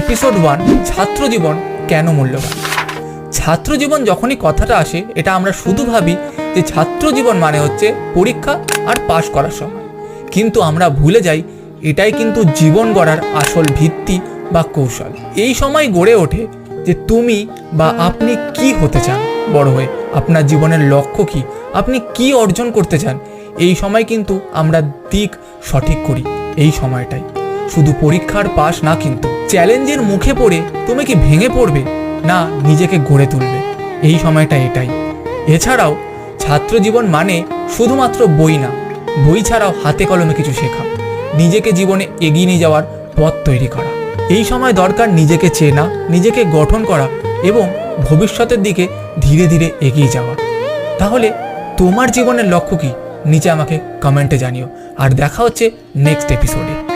Episode one ছাত্র জীবন কেন মূল্যবান? ছাত্র জীবন যখনই কথাটা আসে, এটা আমরা শুধু ভাবি যে ছাত্র জীবন মানে হচ্ছে পরীক্ষা আর পাশ করার সময়। কিন্তু আমরা ভুলে যাই, এটাই কিন্তু জীবন গড়ার আসল ভিত্তি বা কৌশল। এই সময় গড়ে ওঠে যে তুমি বা আপনি কি হতে চান, বড় হয়ে। আপনার জীবনের লক্ষ্য কি? আপনি কি অর্জন করতে চান? এই সময় কিন্তু আমরা দিক সঠিক করি, এই সময়টাই। শুধু পরীক্ষার পাশ না কিন্তু চ্যালেঞ্জের মুখে পড়ে তুমি কি ভেঙে পড়বে? না, নিজেকে গড়ে তুলবে। এই সময়টা এটাই। এছাড়াও ছাত্র জীবন মানে শুধুমাত্র বই না, বই ছাড়াও হাতে কলমে কিছু শেখা, নিজেকে জীবনে এগিয়ে নিয়ে যাওয়ার পথ তৈরি করা। এই সময় দরকার নিজেকে চেনা, নিজেকে গঠন করা এবং ভবিষ্যতের দিকে ধীরে ধীরে এগিয়ে যাওয়া। তাহলে তোমার জীবনের লক্ষ্য কি? নিচে আমাকে কমেন্টে জানিও। আর দেখা হচ্ছে নেক্সট এপিসোডে